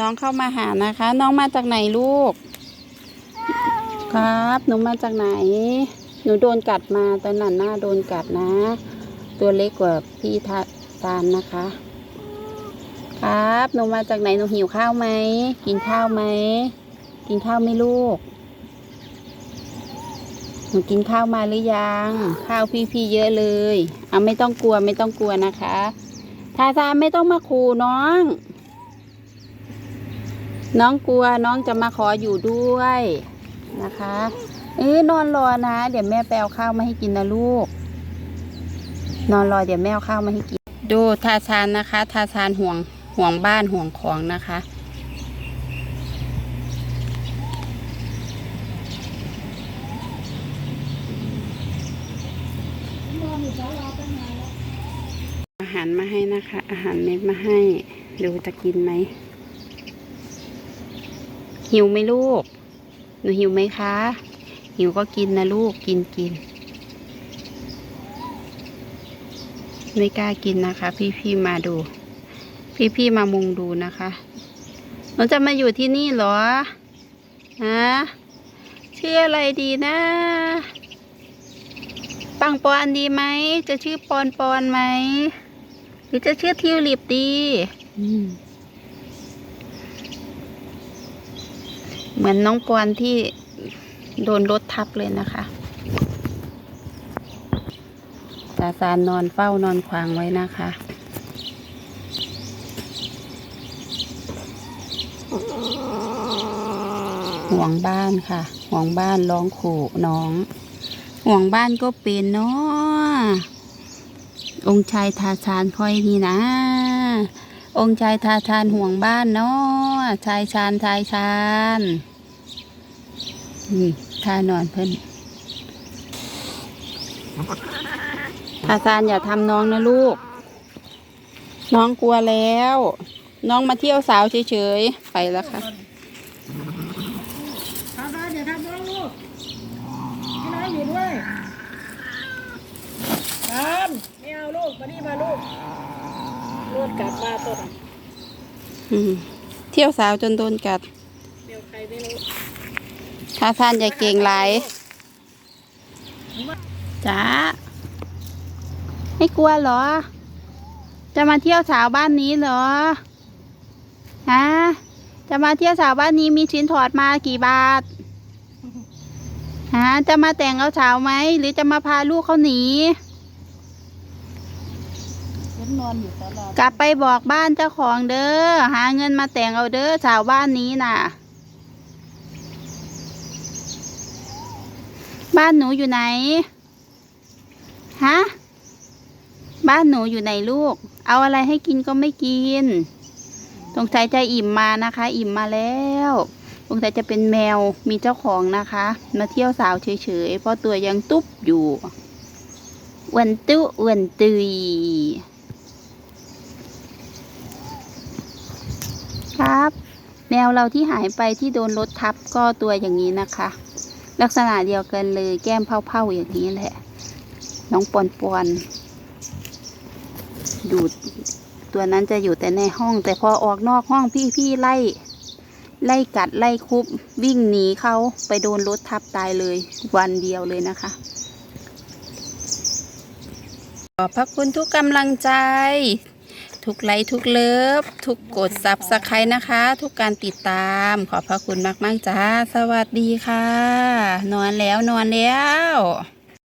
น้องเข้ามาหานะคะ น้องมาจากไหนลูก ครับหนูมาจากไหน หนูโดนกัดมาตอนนั้นหน้าโดนกัดนะ ตัวเล็กกว่าพี่ทาตานนะคะ ครับหนูมาจากไหนหนูหิวข้าวไหมกินข้าวไหมกินข้าวไหมลูกหนูกินข้าวมาหรือยัง ข้าวพี่ๆเยอะเลย เอาไม่ต้องกลัวไม่ต้องกลัวนะคะ ทาทาไม่ต้องมาขู่น้อง น้องกลัวน้องจะมาขออยู่ด้วยนะคะ เอ้นอนรอนะ เดี๋ยวแม่แปลข้าวมาให้กินนะลูก นอนรอเดี๋ยวแม่เอาข้าวมาให้กิน ดูทาซานนะคะทาซานห่วงห่วงบ้านห่วงของนะคะ อาหารมาให้นะคะ อาหารเม็ดมาให้ ดูจะกินไหม หิวไหมลูก หนูหิวไหมคะ หิวก็กินนะลูก กินกิน ไม่กล้ากินนะคะ พี่พี่มาดู พี่พี่มามุงดูนะคะหนูจะมาอยู่ที่นี่เหรอ ฮะ ชื่ออะไรดีนะปังปอนดีไหม จะชื่อปอนปอนไหม หรือจะชื่อทิวลิปดี เหมือนน้องปอนที่โดนรถทับเลยนะคะตาซานนอนเฝ้านอนขวางไว้นะคะ ห่วงบ้านค่ะ ห่วงบ้านร้องขู่น้อง ห่วงบ้านก็เป็นเนาะองค์ชายทาชานค่อยนี่นะ องค์ชายทาชานห่วงบ้านเนาะ ชายชานชายชานนี่ท่านอนเพิ่นทาชานอย่าทำน้องนะลูก น้องกลัวแล้ว น้องมาเที่ยวสาวเฉยๆ ไปแล้วค่ะทำได้เดี๋ยวทำน้องลูกพี่น้อยอยู่ด้วยทำไม่เอาลูก มานี่มาลูกรวดกัดมาตัวน่ะอืมเที่ยวสาวจนโดนกัดเดี๋ยวใครไม่รู้ถ้าท่านอย่าเก่งไหลจ้าไม่กลัวเหรอ จะมาเที่ยวสาวบ้านนี้เหรอฮะจะมาเที่ยวสาวบ้านนี้มีชิ้นถอดมากี่บาทฮะจะมาแต่งเอาสาวไหม หรือจะมาพาลูกเขาหนี นนอนอยู่ตลอดกลับไปบอกบ้านเจ้าของเด้อหาเงินมาแต่งเอาเด้อสาวบ้านนี้น่ะ บ้านหนูอยู่ไหนฮะบ้านหนูอยู่ไหนลูก เอาอะไรให้กินก็ไม่กินสงสัยจะอิ่มมานะคะ อิ่มมาแล้วสงสัยจะเป็นแมวมีเจ้าของนะคะ มาเที่ยวสาวเฉยๆเพราะตัวยังตุ๊บอยู่อ้วันตุอ้วันตุย ครับ แมวเราที่หายไปที่โดนรถทับก็ตัวอย่างนี้นะคะ ลักษณะเดียวกันเลยแก้มเผาๆอย่างนี้แหละ น้องปอนปอนๆดูดตัวนั้นจะอยู่แต่ในห้อง แต่พอออกนอกห้องพี่ๆไล่ ไล่กัดไล่คุบวิ่งหนีเขาไปโดนรถทับตายเลย วันเดียวเลยนะคะขอบพระคุณทุกกำลังใจ ทุกไลค์ทุกเลิฟ ทุกกดซับสไครต์นะคะ ทุกการติดตาม ขอบพระคุณมาก ๆ จ้า สวัสดีค่ะ นอนแล้วนอนแล้ว